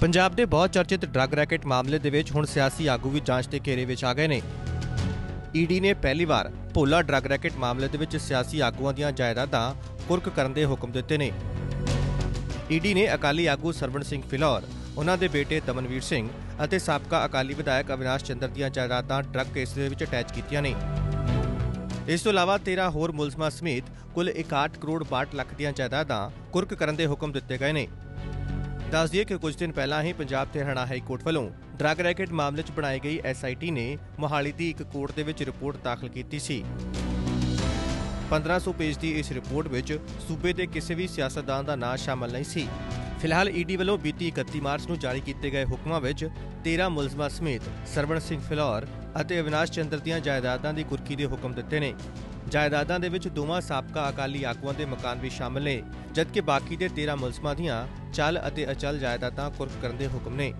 ਪੰਜਾਬ ਦੇ ਬਹੁਤ ਚਰਚਿਤ drug racket ਮਾਮਲੇ ਦੇ ਵਿੱਚ ਹੁਣ ਸਿਆਸੀ ਆਗੂ ਵੀ ਜਾਂਚ ਦੇ ਘੇਰੇ ਵਿੱਚ ਆ ਗਏ ਨੇ। ਈਡੀ ਨੇ ਪਹਿਲੀ ਵਾਰ ਭੋਲਾ ਡਰੱਗ ਰੈਕੇਟ ਮਾਮਲੇ ਦੇ ਵਿੱਚ ਸਿਆਸੀ ਆਗੂਆਂ ਦੀਆਂ ਜਾਇਦਾਦਾਂ ਕੁਰਕ ਕਰਨ ਦੇ ਹੁਕਮ ਦਿੱਤੇ ਨੇ। ਈਡੀ ਨੇ ਅਕਾਲੀ ਆਗੂ ਸਰਵਣ ਸਿੰਘ ਫਿਲੌਰ, ਉਹਨਾਂ ਦੇ ਬੇਟੇ ਦਮਨਵੀਰ ਸਿੰਘ ਅਤੇ ਸਾਬਕਾ ਅਕਾਲੀ ਵਿਧਾਇਕ ਅਵਿਨਾਸ਼ ਚੰਦਰ ਦੀਆਂ ਜਾਇਦਾਦਾਂ ਡਰੱਗ ਕੇਸ ਦੇ ਵਿੱਚ ਅਟੈਚ ਕੀਤੀਆਂ ਨੇ। ਇਸ ਤੋਂ ਇਲਾਵਾ 13 ਹੋਰ ਮੁਲਜ਼ਮਾਂ ਸਮੇਤ ਕੁੱਲ 61 ਕਰੋੜ 62 ਲੱਖ ਦੀਆਂ ਜਾਇਦਾਦਾਂ ਕੁਰਕ ਕਰਨ ਦੇ ਹੁਕਮ ਦਿੱਤੇ ਗਏ ਨੇ। ਦੱਸ ਦਈਏ ਕਿ ਕੁਝ ਦਿਨ ਪਹਿਲਾਂ ਹੀ ਪੰਜਾਬ ਤੇ ਹਰਿਆਣਾ ਹਾਈ ਕੋਰਟ ਵੱਲੋਂ ਡਰੱਗ ਰੈਕੇਟ ਮਾਮਲੇ 'ਚ ਬਣਾਈ ਗਈ ਐਸਆਈਟੀ ਨੇ ਮੋਹਾਲੀ ਦੀ ਇੱਕ ਕੋਰਟ ਦੇ ਵਿੱਚ ਰਿਪੋਰਟ ਦਾਖਲ ਕੀਤੀ ਸੀ। 1500 ਪੇਜ ਦੀ ਇਸ ਰਿਪੋਰਟ ਵਿੱਚ ਸੂਬੇ ਦੇ ਕਿਸੇ ਵੀ ਸਿਆਸਤਦਾਨ ਦਾ ਨਾਂ ਸ਼ਾਮਲ ਨਹੀਂ ਸੀ। ਫਿਲਹਾਲ ਈਡੀ ਵੱਲੋਂ ਬੀਤੀ 31 ਮਾਰਚ ਨੂੰ ਜਾਰੀ ਕੀਤੇ ਗਏ ਹੁਕਮਾਂ ਵਿੱਚ 13 ਮੁਲਜ਼ਮਾਂ ਸਮੇਤ ਸਰਵਣ ਸਿੰਘ ਫਿਲੌਰ ਅਤੇ ਅਵਿਨਾਸ਼ ਚੰਦਰ ਦੀਆਂ ਜਾਇਦਾਦਾਂ ਦੀ ਕੁਰਕੀ ਦੇ ਹੁਕਮ ਦਿੱਤੇ ਨੇ। ਜਾਇਦਾਦਾਂ ਦੇ ਵਿੱਚ ਦੋਵਾਂ ਸਾਬਕਾ ਅਕਾਲੀ ਆਗੂਆਂ ਦੇ ਮਕਾਨ ਵੀ ਸ਼ਾਮਲ ਨੇ, ਜਦਕਿ ਬਾਕੀ ਦੇ 13 ਮੁਲਜ਼ਮਾਂ ਦੀਆਂ ਚੱਲ ਅਤੇ ਅਚਲ ਜਾਇਦਾਦਾਂ ਕੁਰਕ ਕਰਨ ਦੇ ਹੁਕਮ ਨੇ।